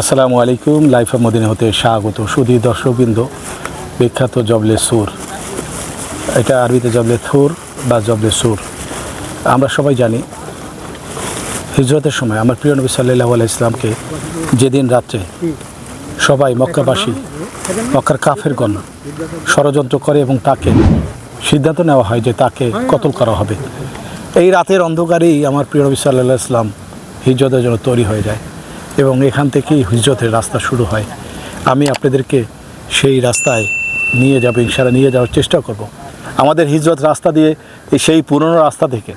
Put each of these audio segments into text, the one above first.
আসসালামু আলাইকুম, life Medina হতে স্বাগত। সুধী দর্শকবৃন্দ, বিখ্যাত জবলে সুর। এটা আরবিতে জবলে থুর বা জবলে সুর। আমরা সবাই জানি, হিজরতের সময় আমার প্রিয় নবী সাল্লাহ আলাই ইসলামকে যেদিন রাত্রে সবাই মক্কাবাসী, মক্কার কাফের গণ ষড়যন্ত্র করে এবং তাকে সিদ্ধান্ত নেওয়া হয় যে তাকে কতল করা হবে। এই রাতের অন্ধকারেই আমার প্রিয় নবী সাল্লাহ ইসলাম হিজরতের জন্য তৈরি হয়ে যায়। এবং এখান থেকেই হিজরতের রাস্তা শুরু হয় আমি আপনাদেরকে সেই রাস্তায় নিয়ে যাব ইনশাল্লাহ নিয়ে যাওয়ার চেষ্টা করব। আমাদের হিজরত রাস্তা দিয়ে সেই পুরনো রাস্তা থেকে,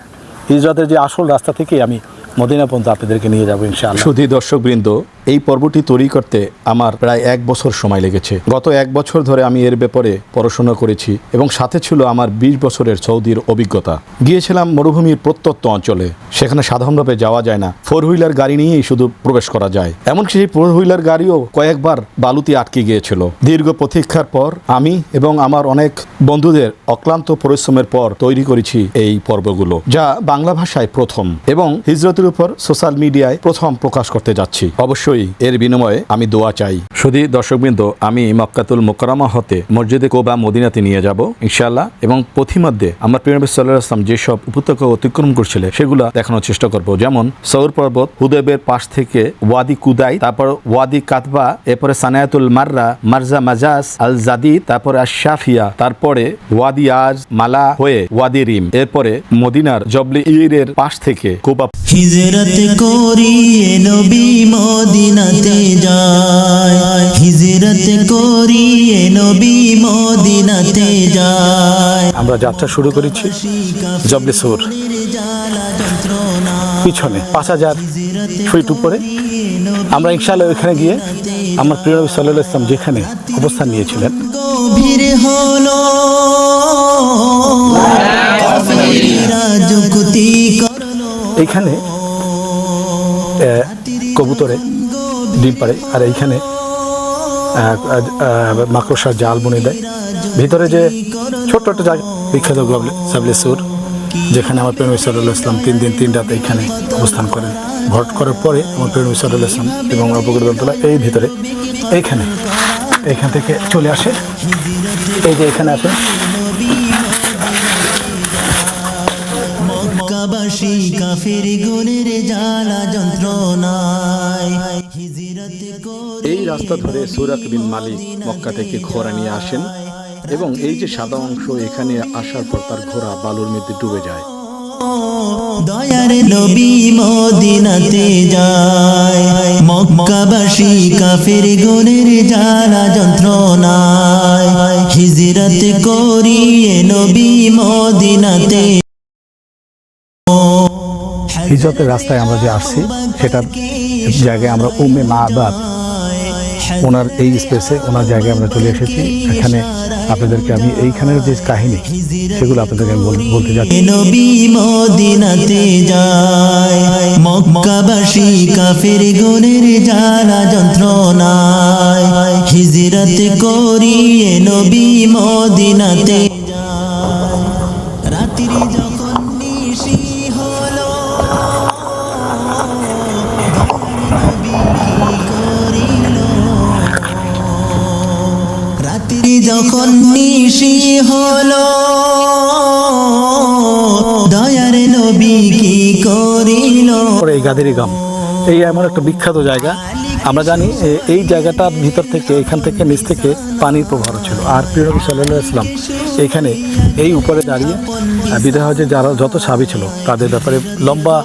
হিজরতের যে আসল রাস্তা থেকেই আমি মদিনা পর্যন্ত আপনাদেরকে নিয়ে যাব, ইনশাআল্লাহ সুধী দর্শকবৃন্দ এই পর্বটি তৈরি করতে আমার প্রায় এক বছর সময় লেগেছে। গত এক বছর ধরে আমি এর ব্যাপারে পড়াশোনা করেছি এবং সাথে ছিল আমার বিশ বছরের সৌদির অভিজ্ঞতা। গিয়েছিলাম মরুভূমির প্রত্যন্ত অঞ্চলে, সেখানে সাধারণভাবে যাওয়া যায় না। ফোর হুইলার গাড়ি নিয়েই শুধু প্রবেশ করা যায়। এমনকি সেই ফোর হুইলার গাড়িও কয়েকবার বালুতে আটকে গিয়েছিল। দীর্ঘ প্রতীক্ষার পর আমি এবং আমার অনেক বন্ধুদের অক্লান্ত পরিশ্রমের পর তৈরি করেছি এই পর্বগুলো, যা বাংলা ভাষায় প্রথম এবং হিজরতের উপর সোশ্যাল মিডিয়ায় প্রথম প্রকাশ করতে যাচ্ছি। অবশ্যই এর বিনিময়ে আমি দোয়া চাই। শুধু দর্শকবৃন্দ, আমি মক্কাতুল মোকারামা হতে মসজিদে কোবা, মদিনাতে নিয়ে যাব, ইনশাআল্লাহ। এবং পথিমধ্যে আমার প্রিয় নবী সাল্লাহ আসলাম যেসব উপত্যকা অতিক্রম করছিলেন সেগুলো দেখানোর চেষ্টা করব। যেমন সৌর পর্বত হুদেবের পাশ থেকে ওয়াদি কুদাই, তারপর ওয়াদি কাতবা, এরপরে সানায়াতুল মাররা, মারজা মাজাস আল জাদিদ তারপরে আশাফিয়া তারপরে ওয়াদি আজ, মালা হয়ে ওয়াদি রিম, এরপরে মদিনার জবলি ইরের পাশ থেকে কোবা হিজরত করিয়ে নবী মদিনাতে যায়। হিজরত করিয়ে নবী মদিনাতে যায়। আমরা যাত্রা শুরু করেছি জবলে সুর পিছনে পাঁচ হাজার ফিট উপরে। আমরা ইনশাআল্লাহ ওইখানে গিয়ে আমার প্রিয় নবী সাল্লাহ ইসলাম যেখানে অবস্থান নিয়েছিলেন। গভীর হলো এইখানে কবুতরে ডিম পাড়ে। আর এইখানে মাকড়সার জাল বুনে দেয়। ভিতরে যে ছোট্ট একটা জায়গা, বিখ্যাত সাবলে সুর, যেখানে আমার প্রেম সাল্লাহ ইসলাম তিন দিন, তিন রাত এইখানে অবস্থান করেন। ভট করার পরে আমার প্রেম সাল্লাহ ইসলাম এবং অবগরদন্তলা এই ভিতরে, এইখানে, এইখান থেকে চলে আসে। এই যে এখানে আসে কাফের গুণের জ্বালা যন্ত্রণায়। এই রাস্তা ধরে সুরাত বিন মালিক মক্কা থেকে ঘোড়া নিয়ে আসেন এবং এই যে সাদা অংশ এখানে আসার পর তার ঘোড়া বালুর মধ্যে ডুবে যায়। দয়ার নবী মদিনাতে যায়। মক্কাবাসী কাফের গুণের জ্বালা যন্ত্রণায়। হিজরত করিয়ে নবী মদিনাতে হিজরতের রাস্তায় আমরা যে আসছি, সেটার জায়গায় আমরা উমে মাহবাদ ওনার এই স্পেসে ওনার জায়গায় আমরা চলে এসেছি। এখানে আপনাদেরকে আমি এইখানের যে কাহিনী, সেগুলো আপনাদেরকে আমি বলতে যাচ্ছি। কাফের গুণের জ্বালা যন্ত্রণায়, হিজরত করিয়ে নবী মদিনাতে যখন নিশি হলো, দয়ার নবী কি করিল? এই গাদেরি গাম। এই এমন একটা বিখ্যাত জায়গা। আমরা জানি এই জায়গাটার ভিতর থেকে, এখান থেকে, নিচ থেকে পানির প্রবাহ ছিল। আর প্রিয় নবী সাল্লাহ ইসলাম এইখানে এই উপরে দাঁড়িয়ে, বিদায় হজে যারা যত সাবি ছিল, তাদের ব্যাপারে লম্বা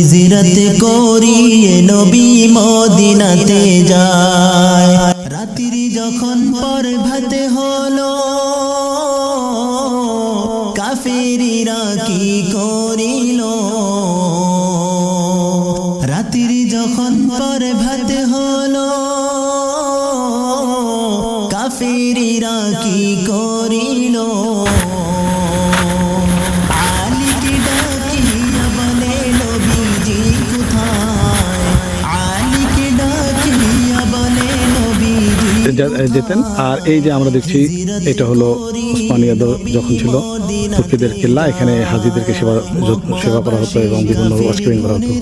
হিজরত করিয়ে নবী মদিনাতে যায়। রাত্রি যখন পর ভাতে হলো কাফেরিরা কি করিল? যেতেন। আর এই যে আমরা দেখছি, এটা হলো উসমানিয়া যখন ছিল, তুর্কিদের কেল্লা, এখানে হাজিদেরকে সেবা সেবা করা হতো এবং বিভিন্ন ওয়াশকিপিং করা হতো।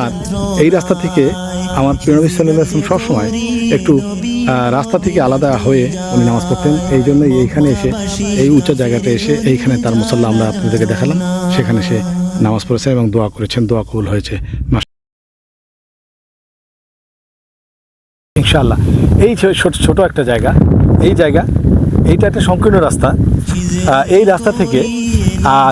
আর এই রাস্তা থেকে আমার প্রিয়নবী সাল্লাহ সবসময় একটু রাস্তা থেকে আলাদা হয়ে উনি নামাজ পড়তেন। এই জন্যই এইখানে এসে, এই উঁচু জায়গাতে এসে এইখানে তার মুসল্লা আমরা আপনাদেরকে দেখালাম। সেখানে সে নামাজ পড়েছেন এবং দোয়া করেছেন, দোয়া কবুল হয়েছে। ইনশাআল্লাহ। এই ছোট ছোট একটা জায়গা। এই জায়গা, এইটা একটা সংকীর্ণ রাস্তা। এই রাস্তা থেকে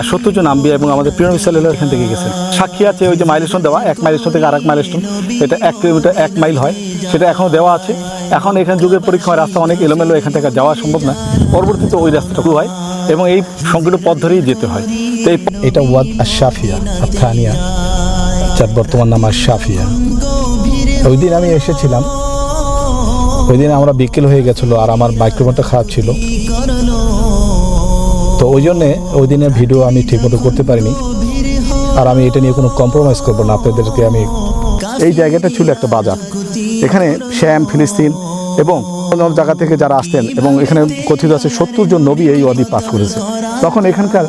সত্তর জন আম্বিয়া এবং আমাদের প্রিয় নবী সাল্লাল্লাহু এখান থেকে গেছেন। সাক্ষী আছে ওই যে মাইলস্টোন দেওয়া, এক মাইলস্টোন থেকে আর এক মাইলস্টোন এটা এক কিলোমিটার, এক মাইল হয়। সেটা এখনও দেওয়া আছে। এখন এখানে যুগের পরীক্ষায় রাস্তা অনেক এলোমেলো, এখান থেকে যাওয়া সম্ভব না। পরবর্তীতে ওই রাস্তাটুকু হয় এবং এই সংকীর্ণ পথ ধরেই যেতে হয়। তো এটা ওয়াদ আশাফিয়া আথানিয়া যার বর্তমান নাম আশাফিয়া ওই দিন আমি এসেছিলাম ওই দিন আমরা বিকেল হয়ে গেছিল আর আমার মাইক্রোফোনটা খারাপ ছিল। তো ওই জন্যে ওই দিনের ভিডিও আমি ঠিকমতো করতে পারিনি। আর আমি এটা নিয়ে কোনো কম্প্রোমাইজ করব না। আপনাদেরকে আমি এই জায়গাটা ছিল একটা বাজার। এখানে শ্যাম, ফিলিস্তিন এবং অন্য জায়গা থেকে যারা আসতেন এবং এখানে কথিত আছে সত্তর জন নবী এই ওয়াদি পাস করেছে। তখন এখানকার,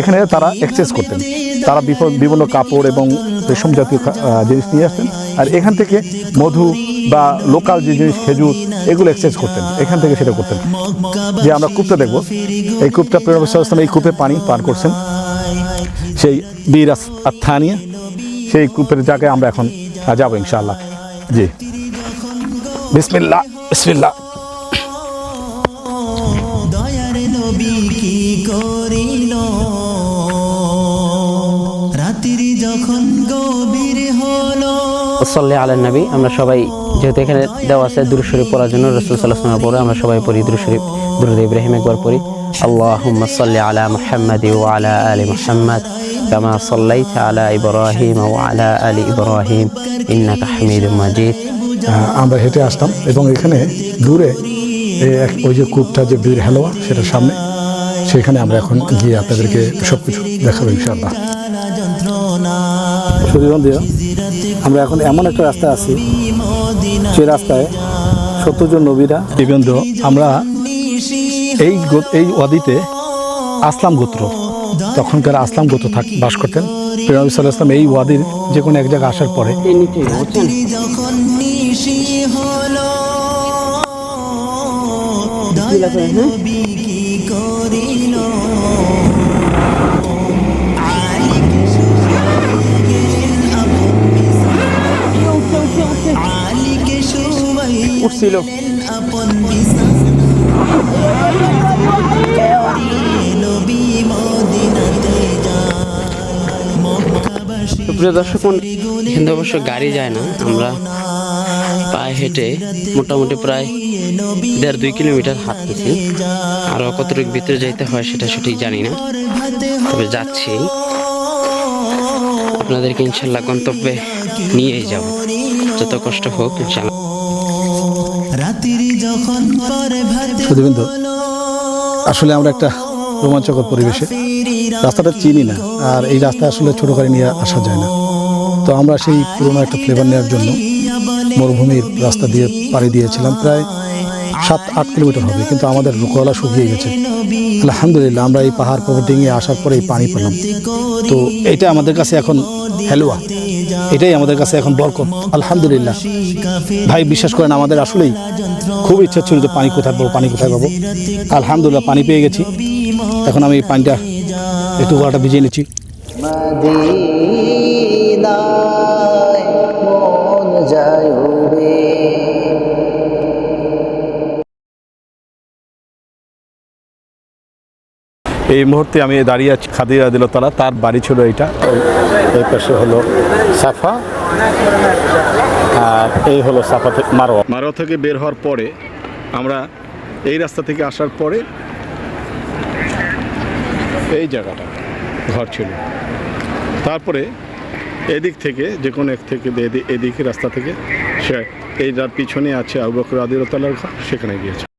এখানে তারা এক্সচেঞ্জ করতেন। তারা বিভিন্ন কাপড় এবং রেশম জাতীয় জিনিস নিয়ে আসতেন। আর এখান থেকে মধু বা লোকাল যে জিনিস, খেজুর, এগুলো এক্সচেঞ্জ করতেন। এখান থেকে সেটা করতেন। যে আমরা কূপটা দেখব। এই কূপটা প্রেরণ এই কূপে পানি পান করছেন। সেই বীর আত্মানিয়া সেই কূপের জায়গায় আমরা এখন যাব ইনশাআল্লাহ। জি। কি করিল যখন গভীর হলো সাল্লি আলা নবী আমরা সবাই যেহেতু এখানে দেওয়া আছে দুরু শরীফ পড়ার জন্য রসুল সাল্লাহ পরে আমরা সবাই পড়ি দুরু শরীফ। দুরুদ ইব্রাহিম একবার পড়ি। আল্লাহুম্মা সাল্লি আলা মুহাম্মাদ ওয়া আলা আলি মুহাম্মাদ কামা সাল্লাইতা আলা ইব্রাহিম ওয়া আলা আলি ইব্রাহিম ইন্নাকা হামিদুম আমরা হেঁটে আসতাম এবং এখানে দূরে এক- ওই যে কূপটা যে বীর হেলোয়া সেটার সামনে সেখানে আমরা এখন গিয়ে আপনাদেরকে সব কিছু দেখাবো ইনশাআল্লাহ। সুদীবন্ধু আমরা এখন এমন একটা রাস্তায় আছি, যে রাস্তায় সত্তর জন নবীরা সুদীবন্ধু আমরা এই এই ওয়াদিতে আসলাম গোত্র। তখনকার আসলাম গোত্র থাক বাস করতেন। সাল্লাহ আসলাম এই ওয়াদির যে কোনো এক জায়গায় আসার পরে মক্কাবাসী প্রিয় দর্শক থেকে অবশ্য গাড়ি যায় না। আমরা পায়ে হেঁটে মোটামুটি প্রায় দেড় দুই কিলোমিটার হাঁটতেছি। আরও কতটুকু ভিতরে যাইতে হয় সেটা সঠিক জানি না। তবে যাচ্ছি। আপনাদেরকে ইনশাল্লাহ গন্তব্যে নিয়েই যাব। যত কষ্ট হোক, ইনশাল্লাহ। আসলে আমরা একটা রোমাঞ্চকর পরিবেশে। রাস্তাটা চিনি না আর এই রাস্তা আসলে ছোটো করে নিয়ে আসা যায় না। তো আমরা সেই পুরোনো একটা ফ্লেভার নেওয়ার জন্য মরুভূমির রাস্তা দিয়ে পাড়ি দিয়েছিলাম। প্রায় সাত, আট কিলোমিটার হবে, কিন্তু আমাদের রুকওয়ালা শুকিয়ে গেছে। আলহামদুলিল্লাহ, আমরা এই পাহাড় পর্বত ডিঙিয়ে আসার পরে এই পানি পেলাম। তো এটা আমাদের কাছে এখন হেলুয়া। এটাই আমাদের কাছে এখন বরকত। আলহামদুলিল্লাহ। ভাই, বিশ্বাস করেন, আমাদের আসলেই খুব ইচ্ছা ছিল যে পানি কোথায় পাবো, পানি কোথায় পাবো। আলহামদুলিল্লাহ, পানি পেয়ে গেছি। এখন আমি এই পানিটা একটু গলাটা ভিজিয়ে নিচ্ছি। এই মুহূর্তে আমি দাঁড়িয়ে আছি খাদিজা দিলতলা, তার বাড়ি ছিল এইটা। এই পাশে হলো সাফা, আর এই হলো সাফা থেকে মারোয়া মারোয়া থেকে বের হওয়ার পরে আমরা এই রাস্তা থেকে আসার পরে এই জায়গাটা, ঘর ছিল। তারপরে এদিক থেকে যে কোনো এক থেকে এদি- এদিকে রাস্তা থেকে সে এই যার পিছনে আছে আবু বকর আদিলতলার ঘর, সেখানে গিয়েছে।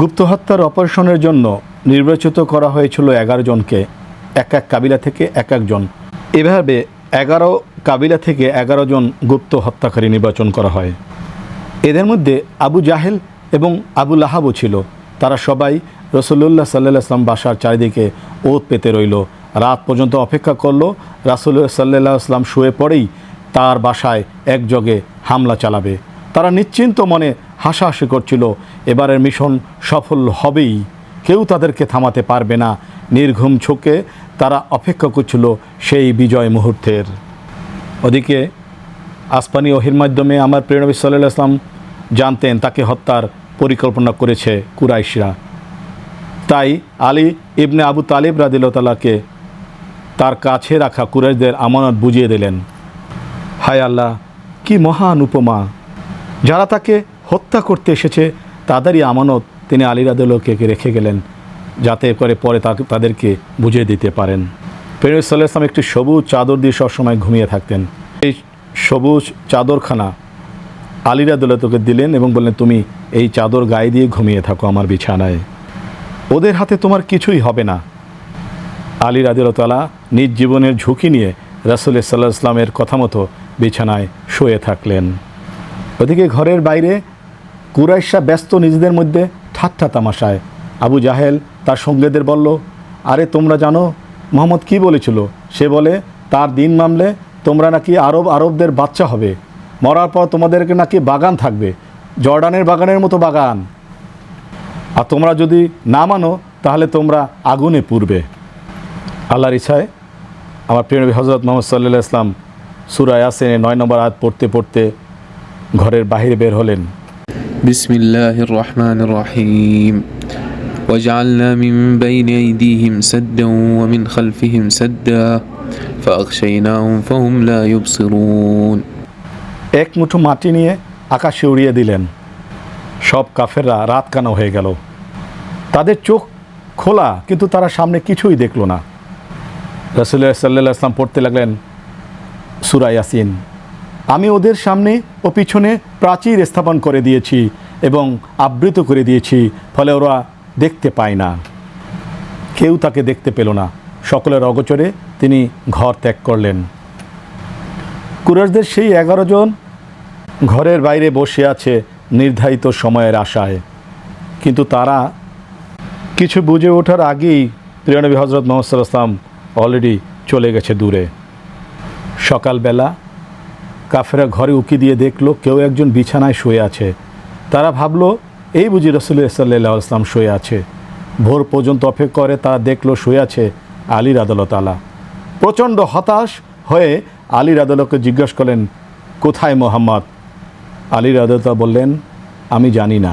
গুপ্ত হত্যার অপারেশনের জন্য নির্বাচিত করা হয়েছিল এগারো জনকে। এক এক কাবিলা থেকে এক একজন। এভাবে এগারো কাবিলা থেকে এগারো জন গুপ্ত হত্যাকারী নির্বাচন করা হয়। এদের মধ্যে আবু জাহেল এবং আবু লাহাবও ছিল। তারা সবাই রসুল্লাহ সাল্লাহ আসলাম বাসার চারিদিকে ওত পেতে রইল। রাত পর্যন্ত অপেক্ষা করল। রাসুল্লাহ সাল্লাহ আসলাম শুয়ে পড়েই তার বাসায় একযোগে হামলা চালাবে। তারা নিশ্চিন্ত মনে হাসাহাসি করছিল। এবারের মিশন সফল হবেই। কেউ তাদেরকে থামাতে পারবে না। নির্ঘুম ঝুঁকে তারা অপেক্ষা করছিল সেই বিজয় মুহূর্তের। ওদিকে আসপানি ওহির মাধ্যমে আমার প্রিয়নবী সাল্লাহ আসলাম জানতেন তাকে হত্যার পরিকল্পনা করেছে কুরাইশরা। তাই আলী ইবনে আবু তালিব রাদিল্লাহতালাকে তার কাছে রাখা কুরাইশদের আমানত বুঝিয়ে দিলেন। হায় আল্লাহ, কি মহান উপমা। যারা তাকে হত্যা করতে এসেছে, তাদেরই আমানত তিনি আলী রাদিল্লাহকে রেখে গেলেন, যাতে করে পরে তাকে, তাদেরকে বুঝিয়ে দিতে পারেন। সাল্লাহ ইসলাম একটি সবুজ চাদর দিয়ে সবসময় ঘুমিয়ে থাকতেন। এই সবুজ চাদরখানা আলীরা দৌলতকে দিলেন এবং বললেন, তুমি এই চাদর গায়ে দিয়ে ঘুমিয়ে থাকো আমার বিছানায়। ওদের হাতে তোমার কিছুই হবে না। আলী রাদিল্লাহ নিজ জীবনের ঝুঁকি নিয়ে রাসুল ইসলামের কথা মতো বিছানায় শুয়ে থাকলেন। ওদিকে ঘরের বাইরে কুরাইশা ব্যস্ত নিজেদের মধ্যে ঠাট্টা তামাশায়। আবু জাহেল তার সঙ্গীদের বলল, আরে তোমরা জানো, মোহাম্মদ কি বলেছিল? সে বলে, তার দিন মামলে তোমরা নাকি আরব আরবদের বাচ্চা হবে। মরার পর তোমাদেরকে নাকি বাগান থাকবে। জর্ডানের বাগানের মতো বাগান। আর তোমরা যদি না মানো, তাহলে তোমরা আগুনে পুড়বে। আল্লাহর ইচ্ছায় আমার প্রিয় নবী হজরত মোহাম্মদ সাল্লাহ ইসলাম সুরা ইয়াসিনে নয় নম্বর আয়াত পড়তে পড়তে ঘরের বাহিরে বের হলেন। بسم الله الرحمن الرحيم وجعلنا من بين أيديهم سدا ومن خلفهم سدا فأغشيناهم فهم لا يبصرون এক মুঠো মাটি নিয়ে আকাশে উড়িয়ে দিলেন সব কাফেররা রাত কানা হয়ে গেল তাদের চোখ খোলা কিন্তু তারা সামনে কিছুই দেখল না রসুল্লাহ সাল্লাহ ইসলাম পড়তে লাগলেন সুরা ইয়াসিন আমি ওদের সামনে ও পিছনে প্রাচীর স্থাপন করে দিয়েছি এবং আবৃত করে দিয়েছি, ফলে ওরা দেখতে পায় না। কেউ তাকে দেখতে পেল না। সকলের অগোচরে তিনি ঘর ত্যাগ করলেন। কুরাশদের সেই এগারো জন ঘরের বাইরে বসে আছে নির্ধারিত সময়ের আশায়। কিন্তু তারা কিছু বুঝে ওঠার আগেই প্রিয়নবী হজরত মোহাম্মদ আসলাম অলরেডি চলে গেছে দূরে। সকালবেলা কাফেরা ঘরে উকি দিয়ে দেখল কেউ একজন বিছানায় শুয়ে আছে। তারা ভাবলো, এই বুঝি রসুল সাল্লাহ আসলাম শুয়ে আছে। ভোর পর্যন্ত অপেক্ষা করে তারা দেখল শুয়ে আছে আলীর আদালত আলা প্রচণ্ড হতাশ হয়ে আলীর আদালতকে জিজ্ঞেস করলেন, কোথায় মোহাম্মদ? আলীর আদালতা বললেন, আমি জানি না।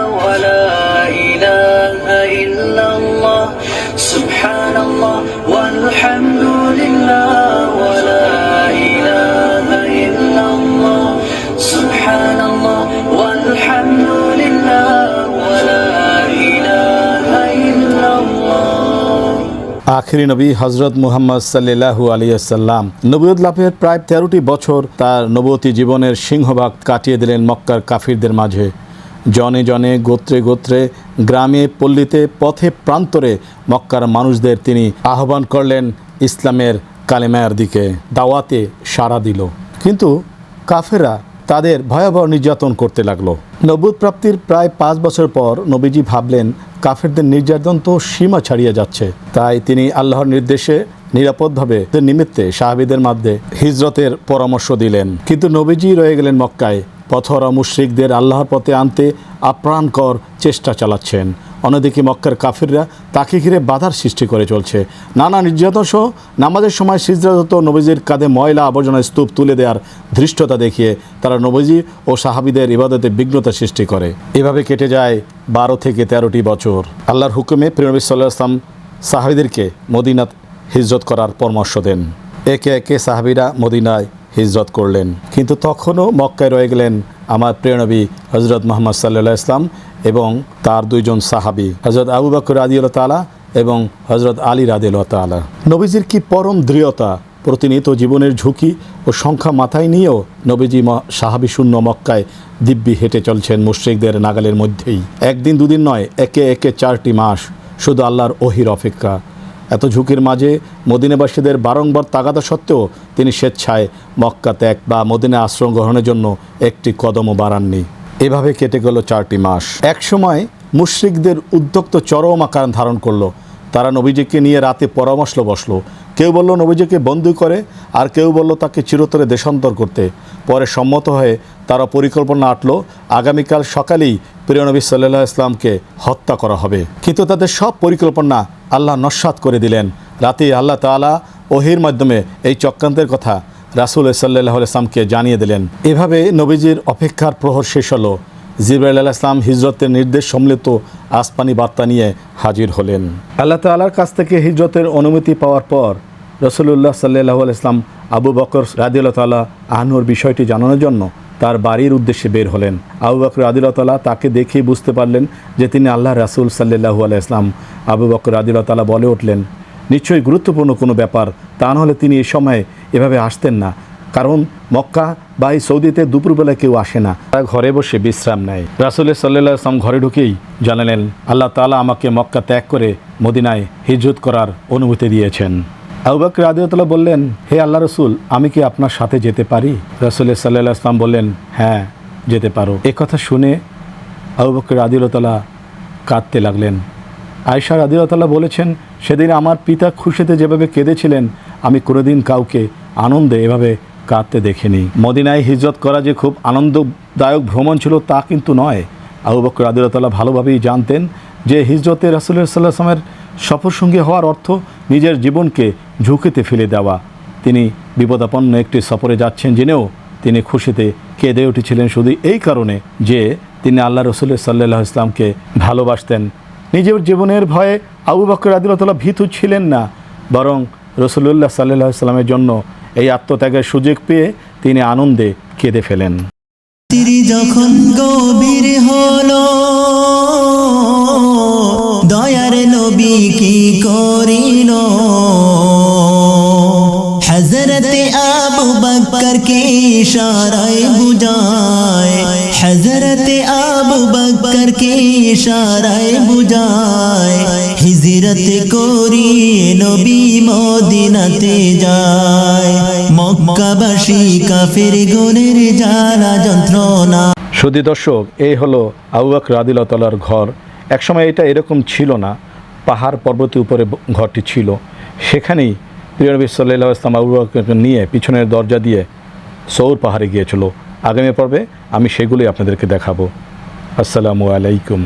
আখিরি নবী হজরত মুহাম্মদ সাল্লাহু আলিয়াল্লাম নবীদ লাভের প্রায় তেরোটি বছর তার নবতী জীবনের সিংহভাগ কাটিয়ে দিলেন মক্কার কাফিরদের মাঝে। জনে জনে, গোত্রে গোত্রে, গ্রামে, পল্লীতে, পথে, প্রান্তরে মক্কার মানুষদের তিনি আহ্বান করলেন ইসলামের কালেমায়ার দিকে, দাওয়াতে সাড়া দিল। কিন্তু কাফেরা তাদের ভয়াবহ নির্যাতন করতে লাগল। নবুদ প্রাপ্তির প্রায় পাঁচ বছর পর নবীজি ভাবলেন, কাফেরদের নির্যাতন তো সীমা ছাড়িয়ে যাচ্ছে। তাই তিনি আল্লাহর নির্দেশে নিরাপদভাবে নিমিত্তে সাহাবিদের মধ্যে হিজরতের পরামর্শ দিলেন। কিন্তু নবীজি রয়ে গেলেন মক্কায়। পথরা মুশ্রিকদের আল্লাহর পথে আনতে আপ্রাণকর চেষ্টা চালাচ্ছেন। অন্যদিকে মক্কার কাফিররা তাকে ঘিরে বাধার সৃষ্টি করে চলছে। নানা নির্যাতন সহ নামাজের সময় সিজরাত নবীজির কাঁধে ময়লা আবর্জনা স্তূপ তুলে দেওয়ার ধৃষ্টতা দেখিয়ে তারা নবীজি ও সাহাবিদের ইবাদতে বিঘ্নতা সৃষ্টি করে। এভাবে কেটে যায় বারো থেকে তেরোটি বছর। আল্লাহর হুকুমে প্রিয়নবী সাল্লাহ আসলাম সাহাবিদেরকে মদিনাত হিজরত করার পরামর্শ দেন। একে একে সাহাবিরা মদিনায় হিজরত করলেন। কিন্তু তখনও মক্কায় রয়ে গেলেন আমার প্রিয়নবী হজরত মোহাম্মদ সাল্লাহ ইসলাম এবং তার দুইজন সাহাবি হজরত আবু বকর আদিউল তালা এবং হজরত আলী রাদিল তালা নবীজির কি পরম দৃঢ়তা, প্রতিনিয়ত জীবনের ঝুঁকি ও সংখ্যা মাথায় নিয়েও নবীজি সাহাবি শূন্য মক্কায় দিব্যি হেঁটে চলছেন মুশ্রিকদের নাগালের মধ্যেই? একদিন দুদিন নয়, একে একে চারটি মাস শুধু আল্লাহর ওহির অপেক্ষা। এত ঝুঁকির মাঝে মদিনাবাসীদের বারংবার তাগাদা সত্ত্বেও তিনি স্বেচ্ছায় মক্কা ত্যাগ বা মদিনা আশ্রম গ্রহণের জন্য একটি কদমও বাড়াননি। এভাবে কেটে গেল চারটি মাস। একসময় মুশ্রিকদের উদ্যোক্ত চরম আকার ধারণ করল। তারা নবীজিকে নিয়ে রাতে পরামর্শ বসল। কেউ বলল, নবীজিকে বন্দি করে। আর কেউ বলল, তাকে চিরতরে দেশান্তর করতে। পরে সম্মত হয়ে তারা পরিকল্পনা আটলো, আগামীকাল সকালেই প্রিয় নবী সাল্লাহ ইসলামকে হত্যা করা হবে। কিন্তু তাদের সব পরিকল্পনা আল্লাহ নস্বাত করে দিলেন। রাতে আল্লাহ তাআলা ওহির মাধ্যমে এই চক্রান্তের কথা রাসুল সাল্লাহ ইসলামকে জানিয়ে দিলেন, এভাবে নবীজির অপেক্ষার প্রহর শেষ হলো। জিব্রাইল আলাহ ইসলাম হিজরতের নির্দেশ সম্মিলিত আসপানি বার্তা নিয়ে হাজির হলেন। আল্লাহ তাআলার কাছ থেকে হিজরতের অনুমতি পাওয়ার পর রসুল্লাহ সাল্লাহ ইসলাম আবু বকর রাদিউল্লাহ তাল্লাহ আহনুর বিষয়টি জানানোর জন্য তার বাড়ির উদ্দেশ্যে বের হলেন। আবু বকর রাদিউল্লাহ তাল্লাহ তাকে দেখেই বুঝতে পারলেন যে তিনি আল্লাহ রাসুল সাল্লাহু আলাহ ইসলাম আবু বকর রাদিউল্লাহ তাল্লাহ বলে উঠলেন নিশ্চয়ই গুরুত্বপূর্ণ কোনো ব্যাপার, তা নাহলে তিনি এ সময়ে এভাবে আসতেন না। কারণ মক্কা বা এই সৌদিতে দুপুরবেলা কেউ আসে না। তারা ঘরে বসে বিশ্রাম নেয়। রাসুল সাল্লাহ আসলাম ঘরে ঢুকেই জানালেন, আল্লাহ তাআলা আমাকে মক্কা ত্যাগ করে মদিনায় হিজরত করার অনুমতি দিয়েছেন। আবুবাকর আদিউতলা বললেন, হে আল্লাহ রসুল, আমি কি আপনার সাথে যেতে পারি? রাসুল সাল্লাহ আসলাম বললেন হ্যাঁ যেতে পারো। এ কথা শুনে আবু বকর কাঁদতে লাগলেন। আয়সা রাদিউতাল্লাহ বলেছেন, সেদিন আমার পিতা খুশিতে যেভাবে কেঁদেছিলেন, আমি কোনোদিন কাউকে আনন্দে এভাবে কাঁদতে দেখিনি। মদিনায় হিজরত করা যে খুব আনন্দদায়ক ভ্রমণ ছিল তা কিন্তু নয়। আবু বকর রাদিউতাল্লাহ ভালোভাবেই জানতেন যে হিজরতে রাসুল্লাহ সাল্লাহামের সফরসঙ্গী হওয়ার অর্থ নিজের জীবনকে ঝুঁকিতে ফেলে দেওয়া। তিনি বিপদাপন্ন একটি সফরে যাচ্ছেন জেনেও তিনি খুশিতে কেঁদে উঠেছিলেন শুধু এই কারণে যে তিনি আল্লাহ রসুল্লাহ সাল্লাহ ইসলামকে ভালোবাসতেন। নিজের জীবনের ভয়ে আবু বকর আদিলতলা ভীতু ছিলেন না, বরং রসুল্লাহ সাল্লাহ সাল্লামের জন্য এই আত্মত্যাগের সুযোগ পেয়ে তিনি আনন্দে কেঁদে ফেলেন। রাত্রি যখন গভীর হলো, দয়ার নবী কি করিল? হজরতে আবু বকর কে ইশারায় বুঝায় হজরতে আবু বকর কে ইশারায় বুঝায়, হিজরত করিয়ে নবী মদিনাতে যায়। মক্কাবাসী কাফের গুনের জ্বালা যন্ত্রণা। সুদী দর্শক, এই হলো আবু বকর আদিলতলার ঘর। একসময় এটা এরকম ছিল না। পাহাড় পর্বতের উপরে ঘরটি ছিল। সেখানেই প্রিয় নবী সাল্লাহ ইসলাম আবু বকরকে নিয়ে পিছনের দরজা দিয়ে সৌর পাহাড়ে গিয়েছিল। আগামী পর্বে আমি সেগুলোই আপনাদেরকে দেখাবো। আসসালামু আলাইকুম।